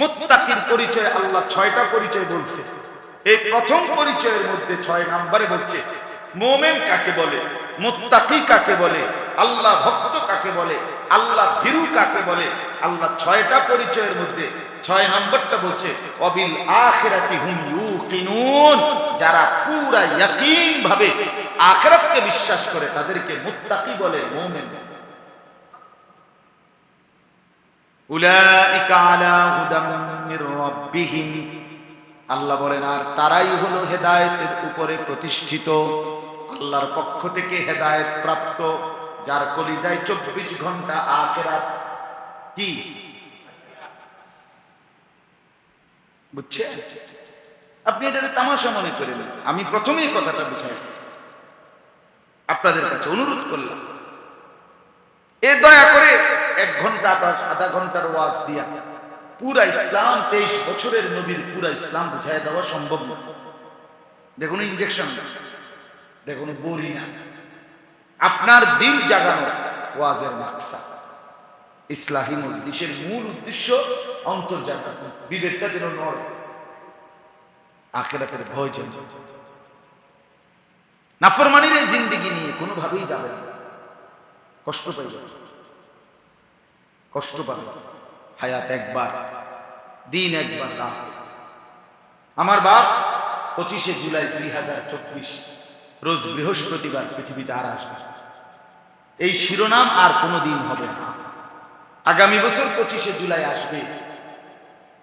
মুত্তাকির পরিচয়, আল্লাহ ছয়টা পরিচয় বলছে। এই প্রথম পরিচয়ের মধ্যে ছয় নম্বরে বলছে, মোমেন কাকে বলে, মুত্তাকি কাকে বলে, আল্লাহ ভক্ত কাকে বলে, আল্লাহ ভীরু কাকে বলে, আল্লাহ ছয়টা পরিচয়ের মধ্যে ছয় নম্বরটা বলছে, অবিল আখিরাতি হুম ইউকিনুন। যারা পুরা ইয়াকিন ভাবে আখিরাতকে বিশ্বাস করে, তাদেরকে মুত্তাকি বলে মুমিন। উলাইকা আলা হুদাম মির রাব্বিহিম আল্লাহ বলেন, আর তারাই হলো হেদায়েতের উপরে প্রতিষ্ঠিত। আল্লাহর পক্ষ থেকে হেদায়েত প্রাপ্ত। যার কলিজায় চব্বিশ ঘণ্টা আখেরাত। কি? বুঝছে আপনি এটা তামাশা মনে করেন। আমি প্রথমেই কথাটা বুঝাই। আপনাদের কাছে অনুরোধ করলাম, এ দয়া করে এক ঘণ্টা বা আধা ঘণ্টার ওয়াজ দিয়া পুরা ইসলাম তেইশ বছরের নবীর পুরা ইসলাম বুঝাই দেওয়া সম্ভব না। দেখুন ইঞ্জেকশন দেখুন বড়ি না। আপনার দিল জাগানো ওয়াজের মাকসা। ইসলাহী মজলিসের মূল উদ্দেশ্য অন্তর্জাগত বিবেকটা যেন নড়ে। আখেরাতের ভয় যেন নাফরমানির এই জিন্দিগি নিয়ে কোনোভাবেই যাবে না। কষ্ট পাইবে কষ্ট পাবে। হায়াত একবার, দিন একবার রাত আমার বাপ পঁচিশে জুলাই দুই হাজার চব্বিশ, রোজ বৃহস্পতিবার পৃথিবীতে আর আসবে। এই শিরোনাম আর কোনো দিন হবে না। আগামী বছর পঁচিশে জুলাই আসবে,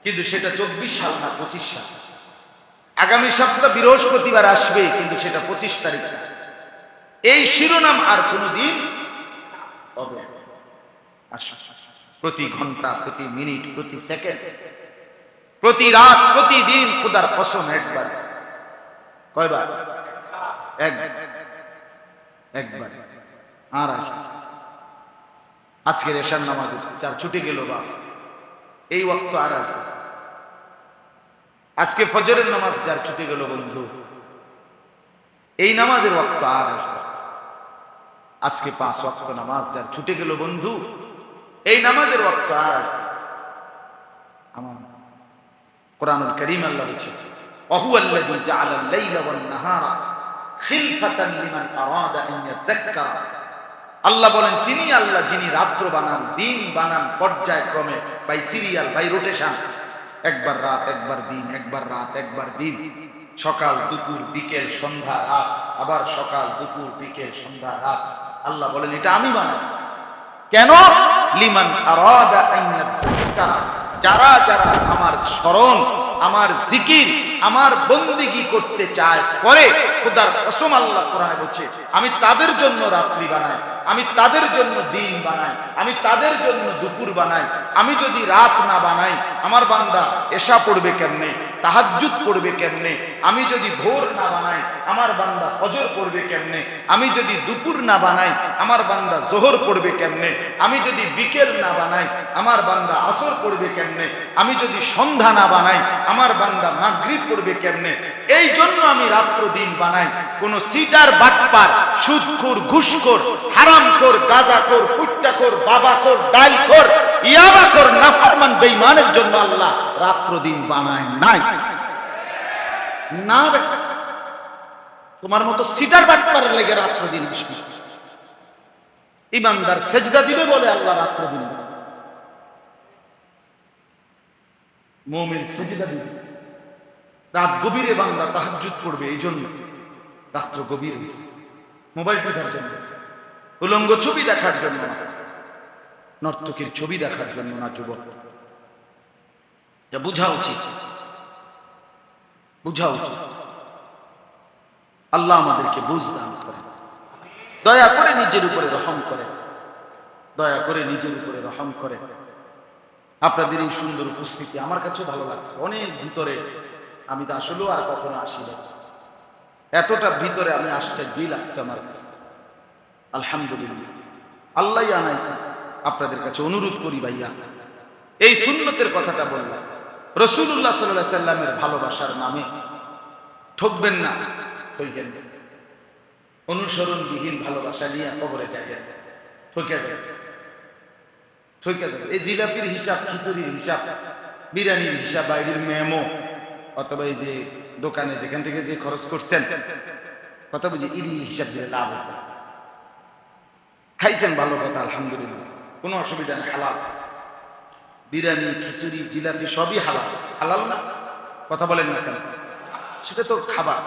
কিন্তু সেটা চব্বিশ সাল না পঁচিশ সাল। আগামী সপ্তাহ বৃহস্পতিবার আসবে, কিন্তু সেটা পঁচিশ তারিখ এই শিরোনাম আর কোনো দিন হবে না। প্রতি ঘণ্টা, প্রতি মিনিট, প্রতি সেকেন্ড, প্রতি রাত প্রতিদিন খুদার কসম একবার। কয়বার? এক, একবার। আর আসবে। আজকের এশার নামাজ যার ছুটে গেল বাপ, এই ওয়াক্ত আর আজকে ফজরের নামাজ যার ছুটে গেল বন্ধু, এই নামাজের ওয়াক্ত আর আজকে পাঁচ ওয়াক্ত নামাজ যার ছুটে গেল বন্ধু এই নামাজের অর্থ আর আমার কোরআনুল করিম আল্লাহ বলছে অহু আল্লাযী জাআলা আল-লাইলা ওয়ান-নাহারা খিলফাতান লিমান আরাদা আন ইয়াতাযাক্কারা আল্লাহ বলেন তিনি আল্লাহ যিনি রাত্র বানান, দিন বানান পর্যায়ক্রমে বাই সিরিয়াল বাই রোটেশন একবার রাত, একবার দিন, একবার রাত, একবার দিন। সকাল, দুপুর, বিকেল, সন্ধ্যা, রাত। আবার সকাল, দুপুর, বিকেল, সন্ধ্যা, রাত। আল্লাহ বলেন, এটা আমি বানাই। কেন? লিমান যারা যারা আমার স্মরণ, আমার জিকির, আমার বন্দিগি করতে চায়, করে, খোদার কসম আল্লাহ কোরআনে বলছে, আমি তাদের জন্য রাত্রি বানাই, আমি তাদের জন্য দিন বানাই, আমি তাদের জন্য দুপুর বানাই, আমি যদি রাত না বানাই, আমার বান্দা এশা পড়বে কেমনে? তাহাজ্জুদ করবে কেমনে? আমি যদি ভোর না বানাই, আমার বান্দা ফজর পড়বে কেমনে? আমি যদি দুপুর না বানাই, আমার বান্দা জোহর পড়বে কেমনে? আমি যদি বিকেল না বানাই, আমার বান্দা আসর পড়বে কেমনে? আমি যদি সন্ধ্যা না বানাই, আমার বান্দা মাগরিব করবে কেমনে? এই জন্য আমি রাত্র দিন বানাই। কোন সিটার বাটপার, সুদখোর, ঘুষখোর, হারামখোর, গাজাখোর, ফুট্টাখোর, বাবাখোর, ডালখোর, ইয়াবাখোর, নাফরমান, বেঈমানের জন্য আল্লাহ রাত্র দিন বানায় নাই। না বে। তোমার মতো সিটার বাটপারের লেগে রাত্র দিন ইমানদার সেজদা দিবে বলে আল্লাহ রাত্র দিন মোমেন সেজদা দিবে। রাত গভীরে বান্দা করবে এই জন্য রাত্র গভীর হয়েছে মোবাইল টিপার জন্য, উলঙ্গ ছবি দেখার জন্য না। নর্তকীর ছবি দেখার জন্য না, যুবক। যা বুঝা উচিত। বুঝা উচিত। আল্লাহ আমাদেরকে বুঝ দান দয়া করে নিজের উপরে রহম করে দয়া করে নিজের উপরে রহম করে আপনাদের এই সুন্দর উপস্থিতি আমার কাছে ভালো লাগছে। অনেক ভিতরে আমি তো আসলেও আর কখনো আসি না এতটা ভিতরে আমি আসতে দুই লাগছে আমার কাছে। আলহামদুলিল্লাহ। আল্লাহ আনাইছে। আপনাদের কাছে অনুরোধ করি ভাইয়া, এই সুন্নতের কথাটা বললাম। রসুল্লাহ সাল্লাহ সাল্লামের ভালোবাসার নামে ঠকবেন না ঠকবেন। অনুসরণবিহীন ভালোবাসা নিয়ে কবরে যাইয়া ঠকে যাবে ঠকে যাবে এই জিলাপির হিসাব, খিচুড়ির হিসাব, বিরিয়ানির হিসাব, বাইরের মেমো, অথবা এই যে দোকানে যেখান থেকে যে খরচ করছেন, কথা বুঝি ইরি হিসাব দিলে লাভ হতো খাইছেন ভালো কথা, আলহামদুলিল্লাহ। কোনো অসুবিধা নেই, হালাল। বিরিয়ানি, খিচুড়ি, জিলাপি সবই হালাল। হালাল না? কথা বলেন না কেন? সেটা তো খাবার।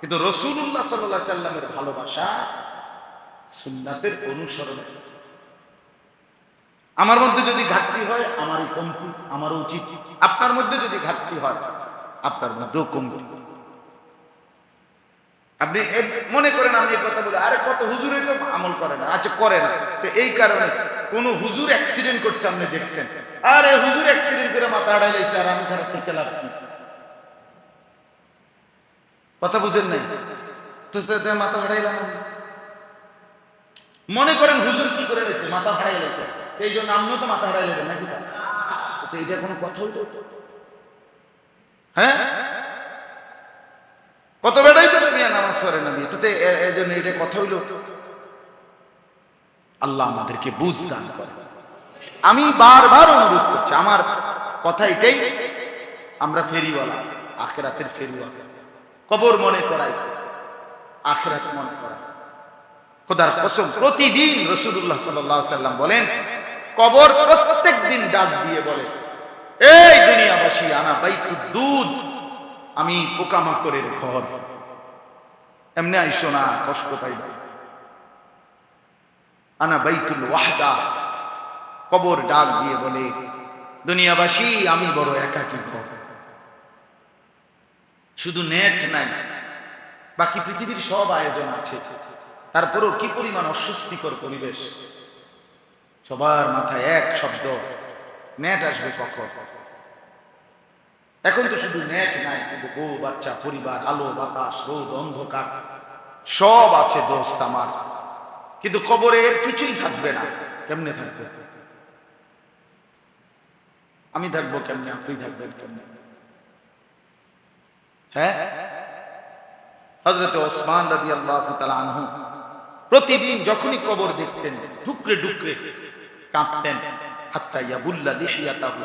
কিন্তু রসুল্লাহ সাল্লাহ সাল্লামের ভালোবাসা সুন্নাতের অনুসরণ। আমার মধ্যে যদি ঘাটতি হয়, আমারই কমতি, আমারও উচিত। আপনার মধ্যে যদি ঘাটতি হয়, আপনার মধ্যেও কমতি আপনি মনে করেন আমি এই কথা বলি আরে কত হুজুরে তো আমল করে না আচ্ছা করে না। তো এই কারণে কোন হুজুর অ্যাক্সিডেন্ট করছে, আপনি দেখছেন। আরে হুজুর অ্যাক্সিডেন্ট করে মাথা আড়াই লাইছে আর আমি খারাপ থেকে লাভ কি? কথা বুঝেন নাই? তো তো- তো মাথা হারাইলাম মনে করেন হুজুর কি করে লেছে মাথা হারাই লেছে এই জন্য আমিও তো মাথা হারাই লেবেন নাকি তা? তো এটা কোনো কথা হইতো হ্যাঁ? কত বেড়াই তো মিয়া, নামাজ পড়ে না তো এই জন্য এটা কথা হইল। আল্লাহ আমাদেরকে বুঝ দান আমি বারবার অনুরোধ করছি, আমার কথা এটাই, আমরা ফেরিওয়ালা, আখেরাতের ফেরিওয়ালা। কবর মনে করাই, আখেরাত মনে করাই। খোদার কসম, প্রতিদিন রসুল্লাহ সাল্লাম বলেন, কবর প্রত্যেক দিন ডাক দিয়ে বলে, এই দুনিয়াবাসী, আনা বাইতু দুধ, আমি পোকামাকড়ের ঘর। এমনি আইসো না, কষ্ট পাইবা। আনা বাইতুল ওয়াহদা। কবর ডাক দিয়ে বলে, দুনিয়াবাসী, আমি বড় একাকী ঘর। শুধু নেট নাই, বাকি পৃথিবীর সব আয়োজন আছে। তারপরেও কি পরিমাণ অস্বস্তিকর পরিবেশ? সবার মাথায় এক শব্দ, নেট আসবে কখন? এখন তো শুধু নেট নাই, কিন্তু বউ, বাচ্চা, পরিবার, আলো, বাতাস, রোদ, অন্ধকার, সব আছে দোস্ত আমার। কিন্তু কবরে এর কিছুই থাকবে না। কেমনে থাকবে? আমি থাকব কেমনে? আপনি থাকবেন কেমনে? হ্যাঁ? হজরত ওসমান রাজি আল্লাহ আনহু প্রতিদিন যখনই কবর দেখতেন ডুকরে ডুকরে কাঁপতেন, হাত্তা ইয়াবুল্লা লিহিয়াতাহু।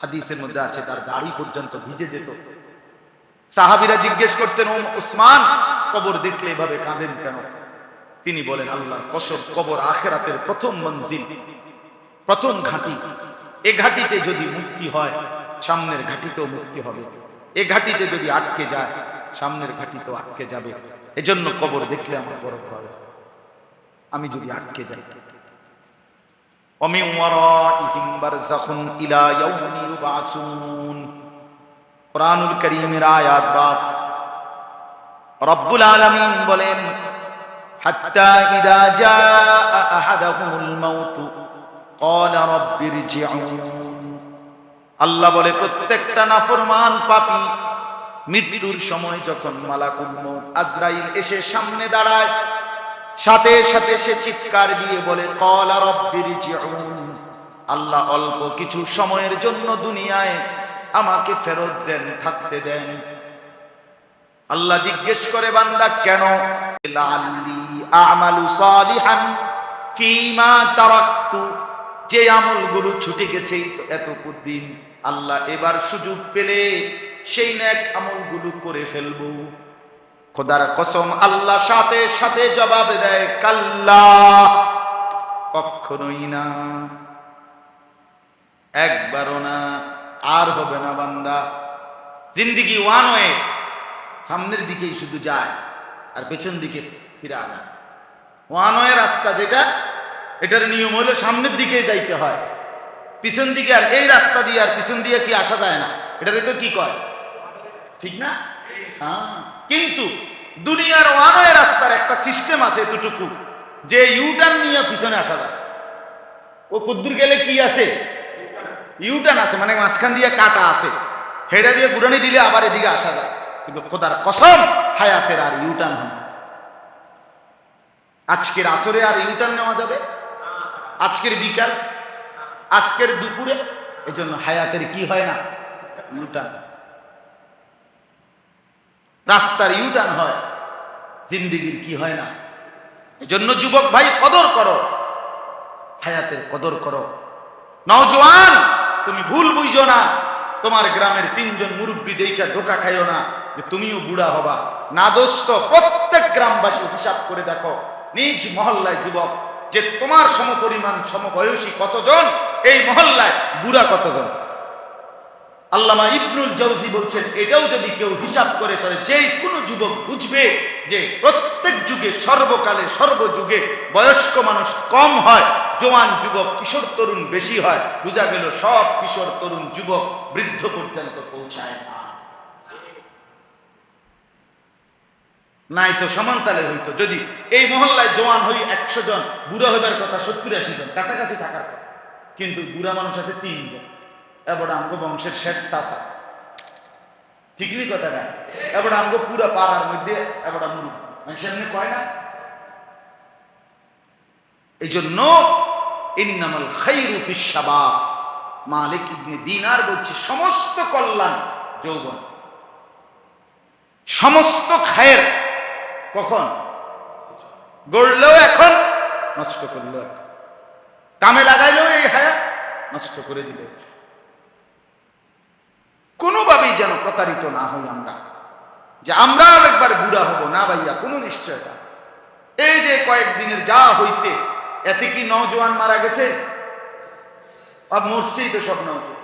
হাদিসের মধ্যে আছে, তার দাড়ি পর্যন্ত ভিজে যেত। সাহাবীরা জিজ্ঞেস করতেন ওসমান, কবর দেখলে এভাবে কাঁদেন কেন? তিনি বলেন, আল্লাহর কসর কবর আখেরাতের প্রথম মঞ্জিল, প্রথম ঘাঁটি। এ ঘাঁটিতে যদি মুক্তি হয়, সামনের ঘাঁটিতেও মুক্তি হবে। এ ঘাঁটিতে যদি আটকে যায়, সামনের ঘাটিতেও আটকে যাবে। এজন্য কবর দেখলে আমার বড় হবে আমি যদি আটকে যাই। কোরআনুল আয়াত রব্বুল বলেন হাত্তা ইদা জাআ আহাদাহুমুল মাউত قال رب ارجعون আল্লাহ বলে প্রত্যেকটা নাফরমান পাপী মৃত্যুর সময় যখন মালাকুল মউত আজরাইল এসে সামনে দাঁড়ায় সাথে সাথে সে চিৎকার দিয়ে বলে কলা রব্বির আল্লাহ অল্প কিছু সময়ের জন্য দুনিয়ায় আমাকে ফেরত দেন থাকতে দেন আল্লাহ জিজ্ঞেস করে বান্দা কেন লাআল্লি আমালু সালিহান ফিমা তারাকতু। যে আমলগুলো ছুটে গেছে এত দিন। আল্লাহ এবার সুযোগ পেলে সেই নেক আমলগুলো করে ফেলব। খোদার কসম, আল্লাহ সাথে সাথে জবাব দেয়, কাল্লা কখনোই না। একবারও না, আর হবে না বান্দা। জিন্দিগি ওয়ান ওয়ে, সামনের দিকেই শুধু যায়, আর পেছন দিকে ফিরে ওয়ান ওয়ে রাস্তা যেটা, এটার নিয়ম হলো সামনের দিকে যাইতে হয়। পিছন দিকে আর এই রাস্তা দিয়ে আর পিছন দিয়ে কি আসা যায় না? এটারে তো কি কয়? ঠিক না? হ্যাঁ। কিন্তু দুনিয়ার ওয়ানওয়ে রাস্তার একটা সিস্টেম আছে এতটুকু, যে ইউটার্ন নিয়ে পিছনে আসা যায়। ও কুদ্দুর গেলে কি আছে? ইউটার্ন আছে মানে মাঝখান দিয়ে কাটা আছে। হেডা দিয়ে গুড়ানি দিলে আবার এদিকে আসা যায়। কিন্তু খোদার কসম, হায়াতের আর ইউটার্ন হয় আজকের আসরে আর ইউটার্ন নেওয়া যাবে? আজকের বিকাল? আজকের দুপুরে? এজন্য হায়াতের কি হয় না? ইউটার্ন রাস্তার ইউটার্ন হয়, জিন্দিগির কি হয় না? এজন্য যুবক ভাই, কদর করো। হায়াতের কদর করো। নওজোয়ান, তুমি ভুল বুঝো না। তোমার গ্রামের তিনজন মুরব্বী দেখা ধোকা খাইও না যে তুমিও বুড়া হবা। না দোস্ত, প্রত্যেক গ্রামবাসী হিসাব করে দেখো। নিজ মহল্লায় যুবক, যে তোমার সমপরিমাণ সমবয়সী কতজন, এই মহল্লায় বুড়া কতজন? আল্লামা ইবনুল জৌজি বলছেন, এটাও যদি কেউ হিসাব করে, তাহলে যেই কোনো যুবক বুঝবে যে প্রত্যেক যুগে, সর্বকালে, সর্বযুগে বয়স্ক মানুষ কম হয়, জোয়ান যুবক, কিশোর তরুণ বেশি হয়, বোঝা গেল সব কিশোর তরুণ যুবক বৃদ্ধ পর্যন্ত পৌঁছায় না। নাই তো সমান্তালে হইতো। যদি এই মহল্লায় জোয়ান হই একশো জন, বুড়া হইবার কথা সত্তর আশি জন, কাছাকাছি থাকার কথা। কিন্তু বুড়া মানুষ আছে তিনজন এবার আমগো বংশের শেষ চাষা ঠিক নি? কথাটা এবার আমগো পুরা পাড়ার মধ্যে এবার মানুষের এমনি কয় না? এই জন্য ইন্নামাল খাইরু ফিস শাবাব। মালিক ইবনে দিনার বলছে, সমস্ত কল্যাণ যৌবন। সমস্ত খায়ের কখন? গড়লেও এখন। নষ্ট করলেও এখন। কামে লাগাইলেও এই হায়াত নষ্ট করে দিল। কোনোভাবেই যেন প্রতারিত না হই আমরা। যে আমরা একবার বুড়া হব না ভাইয়া কোনো নিশ্চয়তা এই যে কয়েকদিনের যা হইছে এতে কি নওজোয়ান মারা গেছে? মরছেই তো সব নওজোয়ান।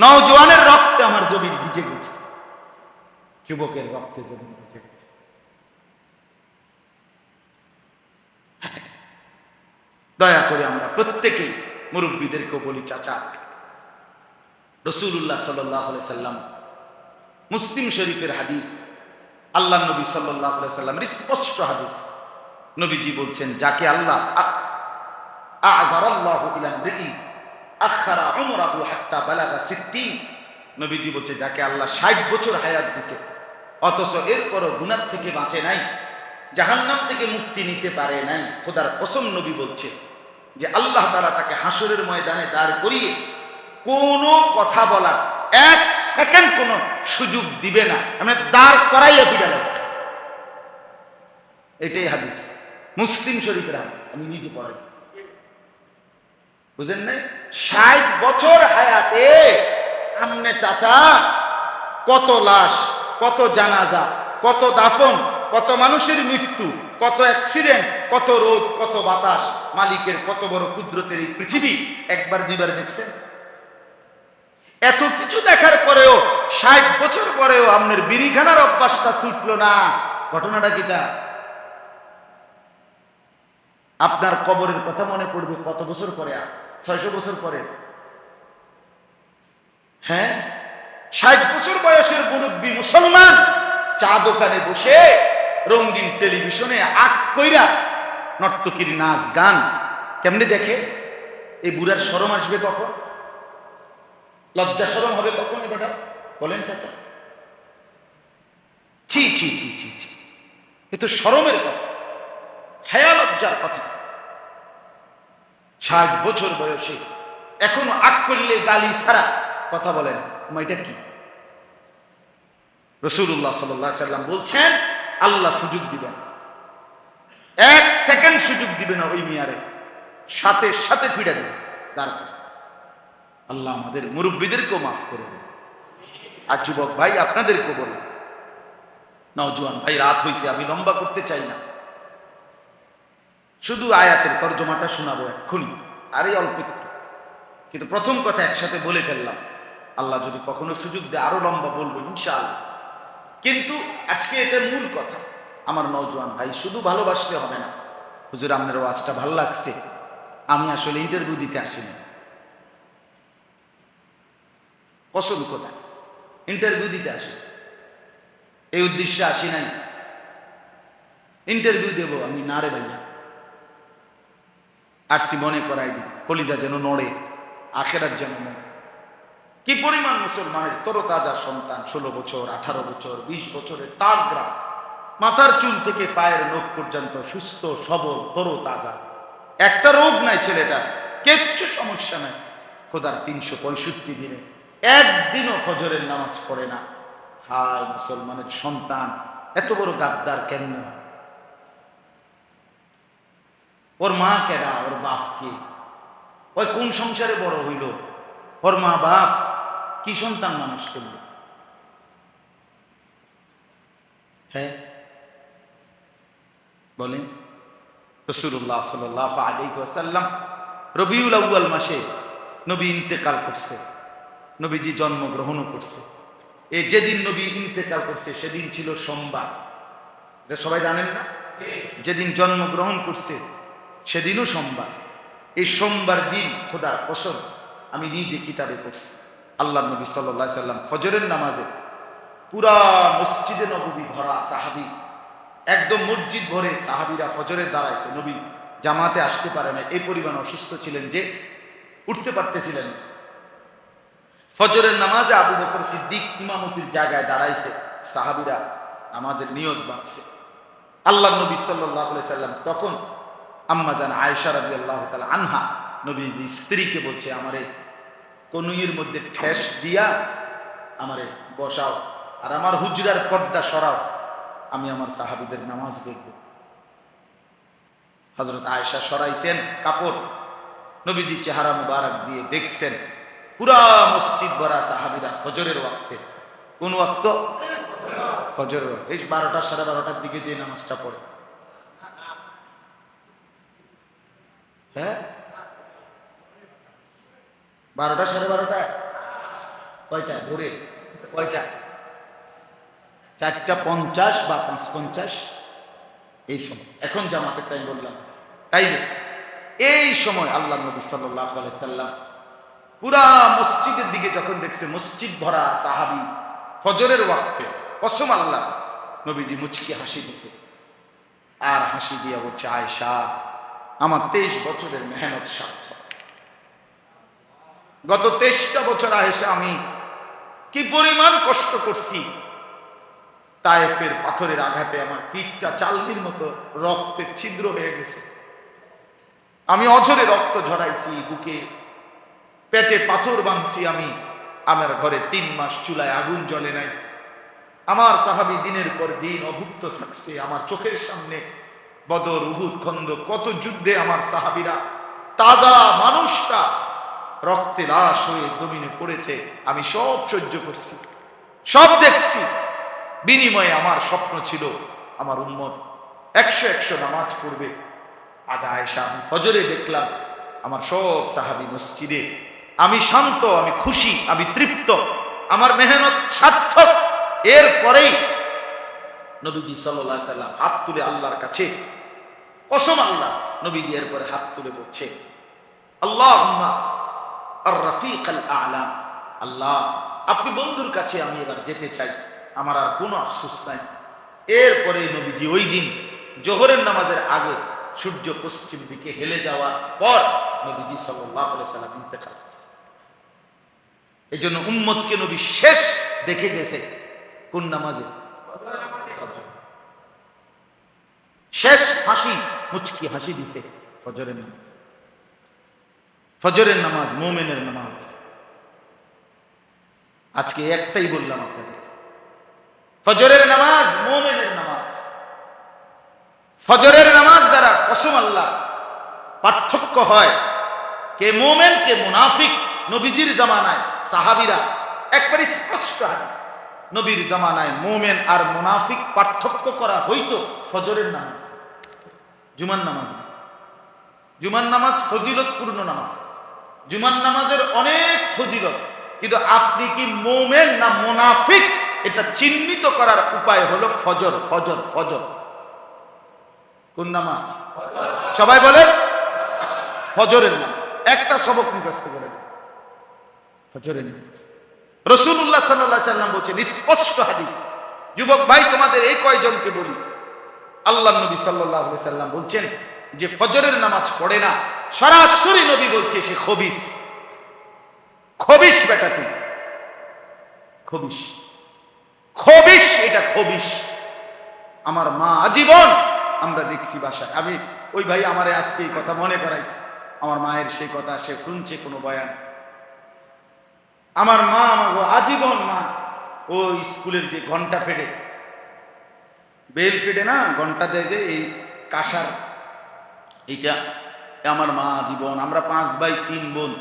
নওজোয়ানের রক্তে আমার জমিন ভিজে গেছে। যুবকের রক্তে জমিন ভিজে গেছে দয়া করে আমরা প্রত্যেকেই মুরব্বীদেরকেও বলি, চাচা রসুল্লাহ সাল্লাহ সাল্লাম, মুসলিম শরীফের হাদিস, আল্লাহ নবী সাল্লামের স্পষ্ট হাদিস। নবীজি বলছেন, যাকে আল্লাহ নবীজি বলছে, যাকে আল্লাহ ষাট বছর হায়াত দিছে, অথচ এরপরও গুনার থেকে বাঁচে নাই, জাহান্নাম থেকে মুক্তি নিতে পারে নাই। খোদার কসম নবী বলছে যে আল্লাহ তারা তাকে হাসরের ময়দানে দাঁড় করিয়ে কোনো কথা বলার এক সেকেন্ড কোন সুযোগ দিবে না। আমি দাঁড় করাইয়া দিবে না। এটাই হাদিস। মুসলিম শরীফের আমি নিজে পড়াই বুঝেন নাই? ষাট বছর হায়াতে আমনে চাচা, কত লাশ, কত জানাজা, কত দাফন, কত মানুষের মৃত্যু, কত অ্যাক্সিডেন্ট কত রোদ, কত বাতাস, মালিকের কত বড় কুদরতের এই পৃথিবী একবার দুইবার দেখছেন? এত কিছু দেখার পরেও, ষাট বছর পরেও আপনার বিড়িখানার অভ্যাসটা ছুটলো না। ঘটনাটা কি তা? আপনার কবরের কথা মনে পড়বে কত বছর পরে? ছয়শো বছর পরে। হ্যাঁ? ষাট বছর বয়সের মুরব্বী মুসলমান চা দোকানে বসে রঙিন টেলিভিশনে আখ কইরা নর্তকির নাচ গান কেমনি দেখে? এই বুড়ার সরম আসবে কখন? লজ্জা সরম হবে কখন এবারটা বলেন চাচা। ছি ছি ছি ছি ছি। এ তো সরমের কথা। হায়া, লজ্জার কথা। ষাট বছর বয়সে এখনও আগ করলে গালি ছাড়া কথা বলেন। এটা কি? রসুল্লাহ সাল্লাম বলছেন, আল্লাহ সুযোগ দিবেন। এক সেকেন্ড সুযোগ দিবে না ওই মিয়ারে। সাথে সাথে ফিরে দেবে দাঁড়া আল্লাহ আমাদের মুরব্বীদেরকেও মাফ করে দেন। আর যুবক ভাই, আপনাদেরকেও বলে নজওয়ান ভাই, রাত হয়েছে আমি লম্বা করতে চাই না। শুধু আয়াতের তর্জমাটা শোনাবো এক্ষুনি আরে অল্প একটু। কিন্তু প্রথম কথা একসাথে বলে ফেললাম। আল্লাহ যদি কখনো সুযোগ দেয়, আরও লম্বা বলব, ইনশাআল্লাহ। কিন্তু আজকে এটা মূল কথা। আমার নজওয়ান ভাই, শুধু ভালোবাসতে হবে না। হুজুর, আপনার ওয়াজটা ভালো লাগছে। আমি আসলে ইন্টারভিউ দিতে আসিনি। পছন্দ কোথায় ইন্টারভিউ দিতে আসি এই উদ্দেশ্যে আসি নাই। ইন্টারভিউ দেব আমি, না রে ভাইয়া। আসছি মনে করাই দিই কলিজা যেন নড়ে আখেরার যেন নড়ে। কি পরিমাণ মুসলমানের তরতাজা সন্তান? ষোলো বছর, আঠারো বছর, বিশ বছরের তার গ্রাম। মাথার চুল থেকে পায়ের নখ পর্যন্ত সুস্থ, সবল, তরতাজা। একটা রোগ নাই ছেলেটার, কিচ্ছু সমস্যা নাই। খোদার তিনশো পঁয়ষট্টি দিনে একদিনও ফজরের নামাজ পড়ে না। হায় মুসলমানের সন্তান, এত বড় গাদ্দার কেমন ওর মা কেডা? ওর বাপ কে? ওই কোন সংসারে বড় হইল? ওর মা বাপ কি সন্তান মানুষ করল? হ্যাঁ? বলেন। রসুল্লাহ সাল্লাহ আলাইসাল্লাম রবিউল আউ্য়াল মাসে নবী ইন্তেকাল করছে। নবীজি জন্মগ্রহণও করছে। এ যেদিন নবী ইন্তেকাল করছে, সেদিন ছিল সোমবার। সবাই জানেন না? যেদিন জন্মগ্রহণ করছে, সেদিনও সোমবার। এই সোমবার দিন খোদার কসম আমি নিজে কিতাবে পড়ছি। আল্লাহ নবী সাল্লাহ সাল্লাম ফজরের নামাজে পুরা মসজিদে নবী ভরা সাহাবি, একদম মসজিদ ভরে সাহাবিরা ফজরের দাঁড়াইছে। নবী জামাতে আসতে পারে না এই পরিমাণ অসুস্থ ছিলেন যে উঠতে পারতেছিলেন ফজরের নামাজে আবু বকর সিদ্দিক ইমামতির জায়গায় দাঁড়াইছে। সাহাবিরা নামাজের নিয়ত বাঁধছে। আল্লাহ নবী সাল্লাহ সাল্লাম তখন আম্মা আয়েশা রাবি আল্লাহ তালা আনহা নবী স্ত্রীকে বলছে, আমারে কনুইয়ের মধ্যে ঠেস দিয়া আমারে বসাও। আর আমার হুজরার পর্দা সরাও। আমি আমার সাহাবিদের নামাজ দেখব হজরত আয়েশা সরাইছেন কাপড়। নবীজি চেহারা মুবারক দিয়ে দেখছেন। পুরা মসজিদ ভরা সাহাবিরা ফজরের ওয়াক্তে। কোন ওয়াক্ত? ফজরের ওয়াক্ত। এই বারোটা সাড়ে বারোটার দিকে যে নামাজটা পড়ে। হ্যাঁ? বারোটা সাড়ে বারোটা কয়টা? ভোরে? কয়টা? চারটা পঞ্চাশ বা পাঁচ পঞ্চাশ? এই সময়। এখন জামাতের টাইম বললাম। তাই এই সময় আল্লাহ নবী সাল্লাম পুরা মসজিদের দিকে যখন দেখছে, মসজিদ ভরা সাহাবি ফজরের ওয়াক্তে, কসম আল্লাহ, নবীজি মুচকি হাসি দিছে। আর হাসি দিয়া বলছে আয়সা আমার তেইশ বছরের মেহনত সার্থক। গত তেইশটা বছর আয়েশা আমি কি পরিমাণ কষ্ট করছি। তায়েফের পাথরের আঘাতে আমার পিঠটা চালনির মতো রক্তের ছিদ্র হয়ে গেছে। আমি অঝরে রক্ত ঝরাইছি বুকে। পেটে পাথর বাঁধছি আমি। আমার ঘরে তিন মাস চুলায় আগুন জ্বলে নাই। আমার সাহাবি দিনের পর দিন অভুক্ত থাকছে আমার চোখের সামনে। বদর, উহুদ, খন্দ, কত যুদ্ধে আমার সাহাবিরা, তাজা মানুষটা রক্তে লাশ হয়ে জমিনে পড়েছে, আমি সব সহ্য করছি, সব দেখছি। বিনিময়ে আমার স্বপ্ন ছিল, আমার উন্মত একশো একশো নামাজ পড়বে। আগে আয়সা আমি ফজরে দেখলাম, আমার সব সাহাবি মসজিদে। আমি শান্ত, আমি খুশি, আমি তৃপ্ত, আমার মেহনত সার্থক। এরপরেই নবীজি সাল্লাহ সাল্লাম হাত তুলে আল্লাহর কাছে, কসম আল্লাহ, নবীজি এরপরে হাত তুলে বলছে আল্লাহ আল্লাহ, আপনি বন্ধুর কাছে আমি এবার যেতে চাই। আমার আর কোনো আফসোস নাই। এরপরে নবীজি ওই দিন জোহরের নামাজের আগে সূর্য পশ্চিম দিকে হেলে যাওয়ার পর নবীজি সাল্লাম ইন্তেকাল এই জন্য উম্মতকে নবী শেষ দেখে গেছে কোন নামাজে? শেষ হাসি, মুচকি হাসি দিছে ফজরের নামাজ। ফজরের নামাজ, মোমেনের নামাজ। আজকে একটাই বললাম আপনাদের। ফজরের নামাজ, মোমেনের নামাজ। ফজরের নামাজ দ্বারা কসম আল্লাহ পার্থক্য হয় কে মোমেন, কে মুনাফিক নবীজির জামানায়, সাহাবিরা। একবার স্পষ্ট নবীর জামানায় মোমেন আর মুনাফিক পার্থক্য করা হইতো ফজরের নামাজ। জুমার নামাজ না। জুমার নামাজ ফজিলতপূর্ণ নামাজ। জুমার নামাজের অনেক ফজিলত। কিন্তু আপনি কি মোমেন না মোনাফিক? এটা চিহ্নিত করার উপায় হলো ফজর ফজর ফজর। কোন নামাজ? সবাই বলে ফজরের নামাজ। একটা সবক মুখস্থ করে। ফজরের নামাজ। রসুল্লাহ সাল্লাহ সাল্লাম বলছেন, স্পষ্ট হাদিস। যুবক ভাই, তোমাদের এই কয়জনকে বলি? আল্লাহ নবী সাল্লাহ সাল্লাম বলছেন যে ফজরের নামাজ পড়ে না, সরাসরি নবী বলছে সে খবিস। খবিস বেটা তুই। খবিস। খবিস এটা খবিস। আমার মা আজীবন আমরা দেখছি বাসায়। আমি ওই ভাই আমারে আজকে এই কথা মনে করাইছে আমার মায়ের সেই কথা, সে শুনছে কোনো বয়ান। আমার মা আমার আজীবন মা, ও স্কুলের যে ঘণ্টা ফেডে। বেল ফেডে না, ঘণ্টা দেয় যে এই কাঁসার এইটা এ আমার মা জীবন, আমরা পাঁচ ভাই, তিন বোন।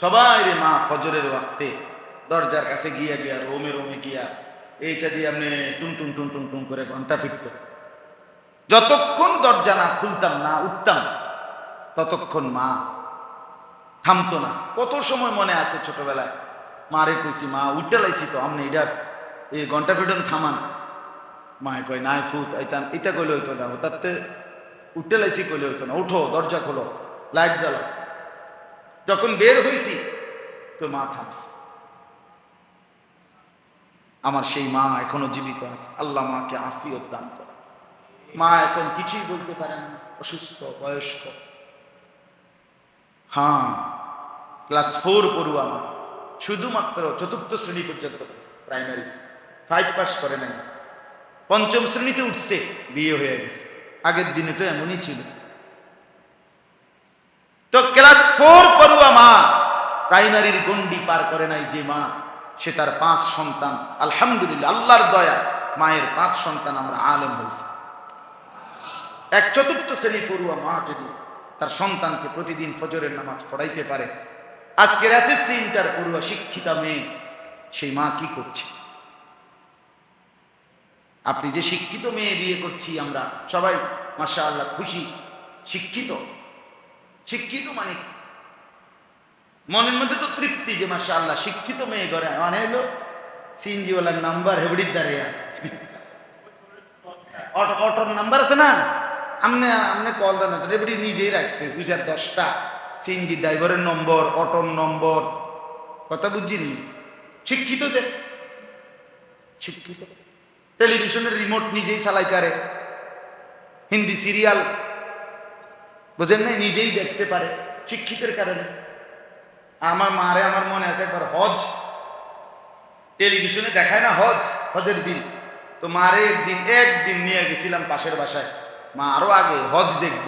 সবাই রে মা, ফজরের ওয়াক্তে দরজার কাছে গিয়া গিয়া, রোমে রোমে গিয়া, এইটা দিয়ে আপনি টুন টুন টুন টুন টুন করে ঘণ্টা ফিরত। যতক্ষণ দরজা না খুলতাম, না উঠতাম, ততক্ষণ মা থামতো না। কত সময় মনে আছে ছোটবেলায়? মারে কইছি, মা উঠতে লাইছি তো, আমনে এটা এই ঘণ্টা ফিটন থামান। মায়ে কয়, নাই ফুত, আইতাম। এটা কইলে হইতো না তাতে উঠতে লাইছি কইলে হইতো না। উঠো, দরজা খোলো লাইট জ্বালাও। যখন বের হইছি, তো মা থামছে। আমার সেই মা এখনও জীবিত আছে। আল্লাহ মাকে আফিয়ত দান করে। মা এখন কিছুই বলতে পারে না। অসুস্থ, বয়স্ক। হ্যাঁ ক্লাস ফোর পড়ুয়া মা। শুধুমাত্র চতুর্থ শ্রেণি পর্যন্ত প্রাইমারি ফাইভ পাস করে নাই। পঞ্চম শ্রেণীতে উঠছে, বিয়ে হয়ে গেছে। আগের দিনে তো এমনই ছিল। তো ক্লাস ফোর পড়ুয়া মা, প্রাইমারির গন্ডি পার করে নাই যে মা, সে তার পাঁচ সন্তান। আলহামদুলিল্লাহ, আল্লাহর দয়া, মায়ের পাঁচ সন্তান আমরা আলেম হয়েছি। এক চতুর্থ শ্রেণি পড়ুয়া মা যদি তার সন্তানকে প্রতিদিন ফজরের নামাজ পড়াইতে পারে। আজকের এসএসসি ইন্টার পড়ুয়া শিক্ষিতা মেয়ে, সেই মা কি করছে? আপনি যে শিক্ষিত মেয়ে বিয়ে করছি আমরা, সবাই মাসা আল্লাহ খুশি। শিক্ষিত? শিক্ষিত মানে মনের মধ্যে তো তৃপ্তি যে মাসা আল্লাহ শিক্ষিত মেয়ে করে মানে হলো সিএনজিওয়ালার নাম্বার হেবড়ির দ্বারে আছে। অটো, অটোর নাম্বার আছে না? আমনে আমনে কল দেন হেবড়ি নিজেই রাখছে, দুই হাজার দশটা। সিএনজি ড্রাইভারের নম্বর, অটোর নম্বর, কথা বুঝিনি? শিক্ষিত যে? শিক্ষিত? টেলিভিশনের রিমোট নিজেই চালাই পারে। হিন্দি সিরিয়াল বুঝেন না নিজেই দেখতে পারে, শিক্ষিতের কারণে। আমার মারে আমার মনে আছে একবার হজ। টেলিভিশনে দেখায় না হজ? হজের দিন। তো মারে একদিন একদিন নিয়ে গেছিলাম পাশের বাসায়। মা আরও আগে হজ দেখব।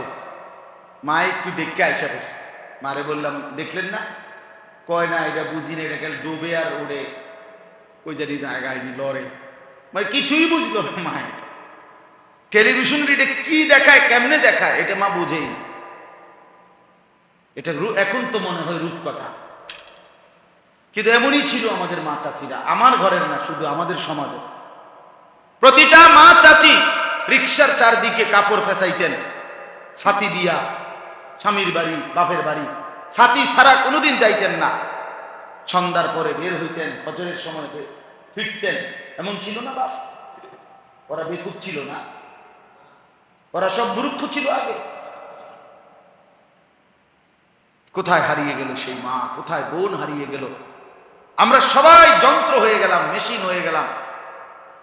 মা একটু দেখতে আইসা করছে মারে বললাম, দেখলেন না? কয়, না, এটা বুঝি না, এটা ডুবে আর ওড়ে ওই জানি জায়গায় লড়ে। মানে কিছুই বুঝলো না মায়ের। টেলিভিশন এটা কি দেখায়, কেমনে দেখায়, এটা মা বুঝেই। এটা এখন তো মনে হয় রূপকথা। কিন্তু এমনই ছিল আমাদের মা চাচিরা। আমার ঘরের না, শুধু আমাদের সমাজে প্রতিটা মা চাচি রিক্সার চারদিকে কাপড় পেঁচাইতেন ছাতি দিয়া, স্বামীর বাড়ি, বাপের বাড়ি। ছাতি ছাড়া কোনোদিন যাইতেন না। সন্ধ্যার পরে বের হইতেন, ফজরের সময় ফিরতেন। এমন ছিল না বাপ। ওরা বেকুব ছিল না। ওরা সব মূর্খ ছিল আগে। কোথায় হারিয়ে গেল সেই মা? কোথায় বোন হারিয়ে গেল? আমরা সবাই যন্ত্র হয়ে গেলাম, মেশিন হয়ে গেলাম।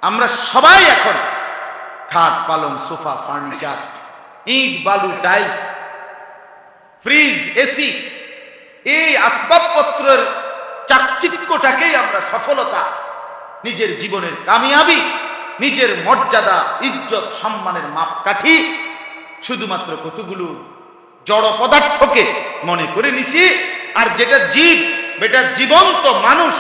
আমরা সবাই এখন খাট, পালং, সোফা, ফার্নিচার, ইট, বালু, টাইলস, ফ্রিজ, এসি, এই আসবাবপত্রের চাকচিক্যটাকেই আমরা সফলতা নিজের জীবনের কামিয়াবি, নিজের মর্যাদা, ইজ্জত, সম্মানের মাপকাঠি শুধুমাত্র কতগুলো জড় পদার্থকে মনে করে নিছি। আর যেটা জীব বেটা জীবন্ত মানুষ,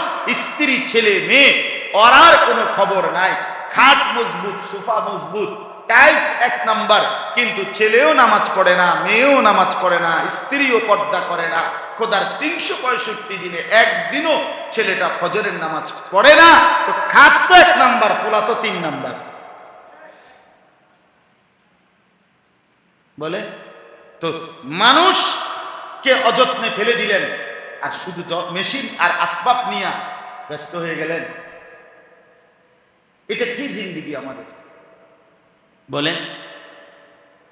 স্ত্রী, ছেলে, মেয়ে ওরার কোনো খবর নাই। খাট মজবুত, সোফা মজবুত, টাইলস এক নাম্বার, কিন্তু ছেলেও নামাজ পড়ে না, মেয়েও নামাজ পড়ে না, স্ত্রীও পর্দা করে না। খোদার তিনশো পঁয়ষট্টি দিনে একদিনও ছেলেটা ফজরের নামাজ পড়ে না, তো খাট তো এক নাম্বার, ফোলা তো তিন নাম্বার। বলে, তো মানুষকে অযত্নে ফেলে দিলেন, আর শুধু মেশিন আর আসবাব নিয়ে ব্যস্ত হয়ে গেলেন। এটা কি জিন্দিগি আমাদের? বলেন,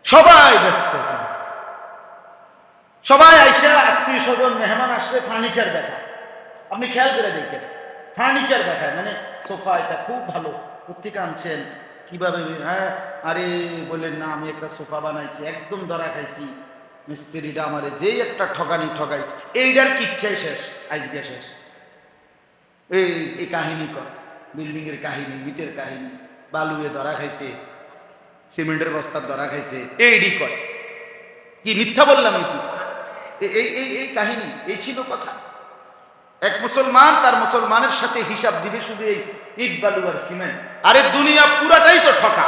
সবাই ব্যস্ত। সবাই আইসা আত্মীয় স্বজন মেহমান আসলে ফার্নিচার দেখায়। আপনি খেয়াল করে দেখেন ফার্নিচার দেখায়। মানে সোফা এটা খুব ভালো কোথেকে আনছেন? কীভাবে? হ্যাঁ আরে বললেন, না, আমি একটা সোফা বানাইছি, একদম ধরা খাইছি। মিস্ত্রিটা আমারে যেই একটা ঠকানি ঠকাইছে এইটার কিচ্ছাই শেষ, আজকে শেষ। এই এই কাহিনী কর বিল্ডিং এর কাহিনী, ইটের কাহিনী, বালুয়ে ধরা খাইছে, সিমেন্টের বস্তার ধরা খাইছে, এইডি কর। কি মিথ্যা বললাম এটি এই এই এই কাহিনী, এই ছিল কথা। এক মুসলমান তার মুসলমানের সাথে হিসাব দিবে শুধু এই ইট, বালু আর সিমেন্ট। আরে দুনিয়া পুরাটাই তো ঠকা।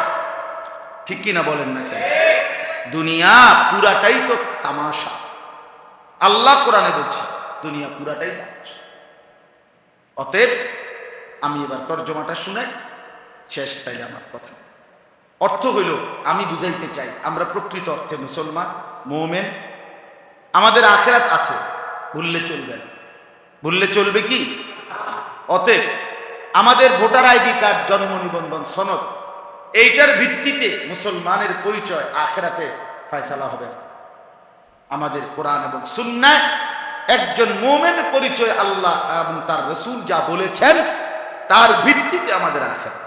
ঠিক কিনা বলেন না কেন দুনিয়া পুরাটাই তো তামাশা। আল্লাহ কোরআনে বলছে, দুনিয়া পুরাটাই তামাশা। অতএব আমি এবার তর্জমাটা শুনে শেষ তাই আমার কথা। অর্থ হইল, আমি বুঝাইতে চাই, আমরা প্রকৃত অর্থে মুসলমান, মোমেন আমাদের আখেরাত আছে। ভুললে চলবে না। ভুললে চলবে কি? অতএব আমাদের ভোটার আইডি কার্ড, জন্ম নিবন্ধন, সনদ, এইটার ভিত্তিতে মুসলমানের পরিচয় আখেরাতে ফয়সালা হবে। না আমাদের কোরআন এবং সুন্নায় একজন মোমেন পরিচয় আল্লাহ এবং তার রসুল যা বলেছেন, তার ভিত্তিতে আমাদের আখেরাত।